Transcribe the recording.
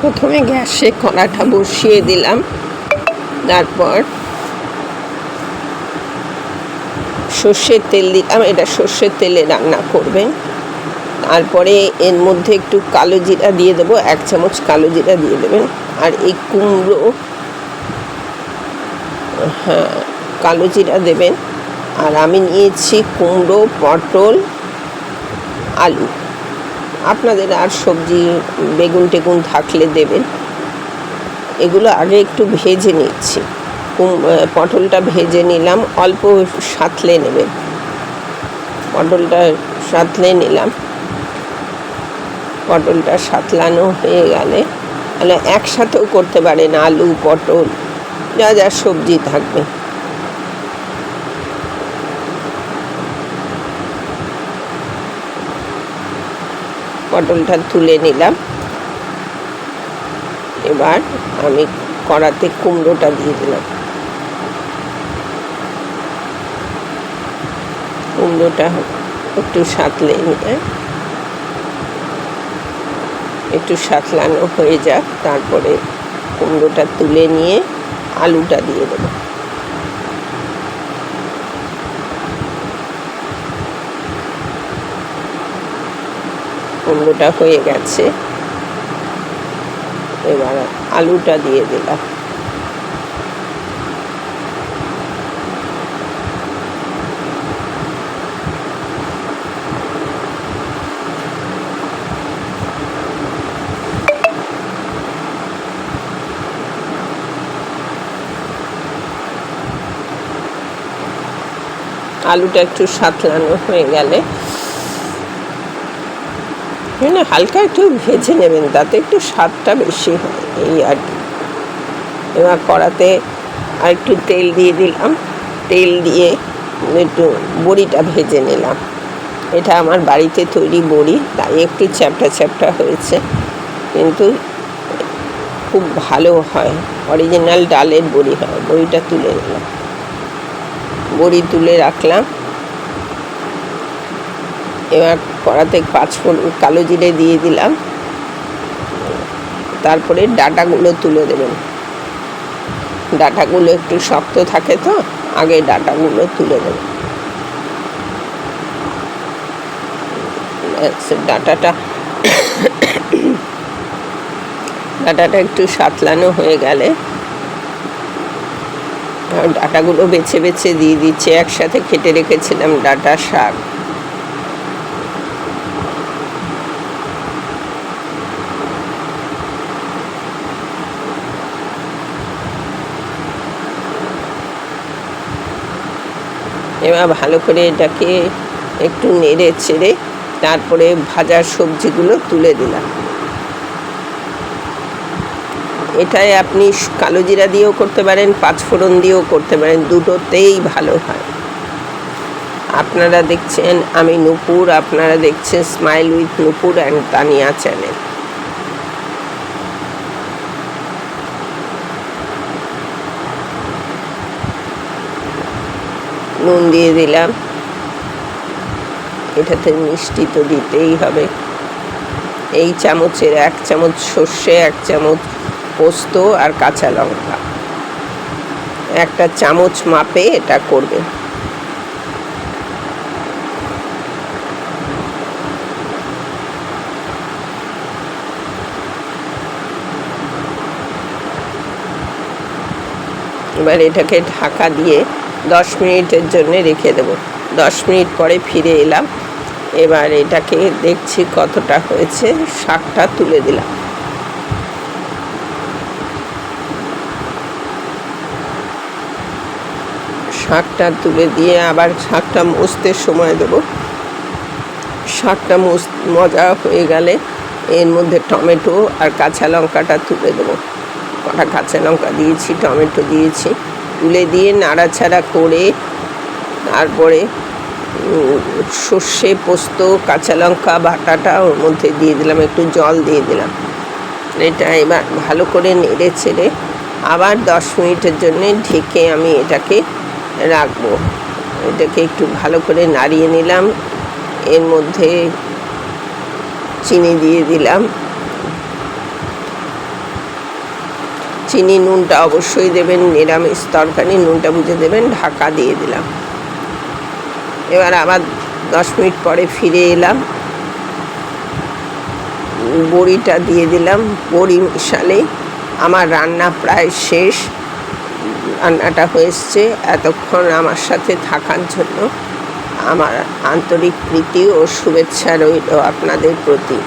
প্রথমে গ্যাসে কড়াটা বসিয়ে দিলাম। তারপর সর্ষের তেল দিলাম এটা সর্ষের তেলে রান্না করবেন তারপরে এর মধ্যে একটু কালো জিরা দিয়ে দেবো, এক চামচ কালো জিরা দিয়ে দেবেন। আর এই কুমড়ো হ্যাঁ কালো জিরা দেবেন। আর আমি নিয়েছি কুমড়ো, পটল, আলু। আপনাদের আর সবজি, বেগুন টেগুন থাকলে দেবেন। এগুলো আগে একটু ভেজে নিচ্ছি। পটলটা ভেজে নিলাম, অল্প সাঁতলে নেবেন। পটলটা সাঁতলে নিলাম। পটলটা সাঁতলানো হয়ে গেলে, তাহলে একসাথেও করতে পারেন আলু, পটল, যা যা সবজি থাকবে। পটলটা তুলে নিলাম। এবার আমি কড়াতে কুমড়োটা দিয়ে দিলাম। কুমড়োটা একটু সাঁতলে নিয়ে, একটু সাঁতলানো হয়ে যাক, তারপরে কুমড়োটা তুলে নিয়ে আলুটা দিয়ে দেবো। কুমড়োটা হয়ে গেছে। এবার আলুটা দিয়ে দিলাম। আলুটা একটু সাঁতলানো হয়ে গেলে মানে হালকা একটু ভেজে নেবেন, তাতে একটু স্বাদটা বেশি হয়, এই আর কি। এবার কড়াতে আর একটু তেল দিয়ে দিলাম। তেল দিয়ে একটু বড়িটা ভেজে নিলাম। এটা আমার বাড়িতে তৈরি বড়ি, তাই একটু চ্যাপটা চ্যাপটা হয়েছে। কিন্তু খুব ভালো হয়, অরিজিনাল ডালের বড়ি হয়, বড়িটা তুলে নিলাম। বড়ি তুলে রাখলাম। এবার কড়াতে পাঁচ ফোড়ন কালো জিরে দিয়ে দিলাম। তারপরে ডাটাগুলো তুলে দেবেন। ডাটাগুলো একটু শক্ত থাকে তো, আগে ডাটাগুলো তুলে দেবেন ডাটাটা ডাটাটা একটু সাতলানো হয়ে গেলে ডাটাগুলো বেছে বেছে দিয়ে দিচ্ছে। একসাথে খেটে রেখেছিলাম ডাটা শাক। এবার ভালো করে এটাকে একটু নেড়ে চেড়ে তারপরে ভাজার সবজিগুলো তুলে দিলাম। এটাই আপনি কালো জিরা দিয়েও করতে পারেন পাঁচফোড়ন দিয়েও করতে পারেন, দুটোতেই ভালো হয়। আপনারা দেখছেন আমি নুপুর, আপনারা দেখছেন smile with Nupur and Tania channel নুন দিয়ে দিলাম। এটাতে মিষ্টি তো দিতেই হবে। এই চামচের এক চামচ সর্ষে, এক চামচ পোস্ত আর কাঁচা লঙ্কা। একটা চামচ মাপে এটা করবে। এবার এটাকে ঢাকা দিয়ে দশ মিনিটের জন্য রেখে দেবো। দশ মিনিট পরে ফিরে এলাম। এবার এটাকে দেখছি কতটা হয়েছে, শাকটা তুলে দিলাম। শাকটা তুলে দিয়ে আবার শাকটা মুছতে সময় দেবো। শাকটা মুছ, মজা হয়ে গেলে এর মধ্যে টমেটো আর কাঁচা লঙ্কাটা তুলে দেবো। কটা কাঁচা লঙ্কা দিয়েছি, টমেটো দিয়েছি। তুলে দিয়ে নাড়াচাড়া করে তারপরে সর্ষে পোস্ত, কাঁচা লঙ্কা, বাটাটা ওর মধ্যে দিয়ে দিলাম, একটু জল দিয়ে দিলাম। এটা এবার ভালো করে নেড়ে ছেড়ে আবার দশ মিনিটের জন্য ঢেকে আমি এটাকে রাখব। এটাকে একটু ভালো করে নাড়িয়ে নিলাম। এর মধ্যে চিনি দিয়ে দিলাম। চিনি নুনটা অবশ্যই দেবেন, নিরামিষ তরকারি নুনটা বুঝে দেবেন, ঢাকা দিয়ে দিলাম। এবার আবার দশ মিনিট পরে ফিরে এলাম। বড়িটা দিয়ে দিলাম, বড়ি মিশালে। আমার রান্না প্রায় শেষ। রান্নাটা হয়েছে এতক্ষণ আমার সাথে থাকার জন্য। আমার আন্তরিক প্রীতি ও শুভেচ্ছা রইল আপনাদের প্রতি।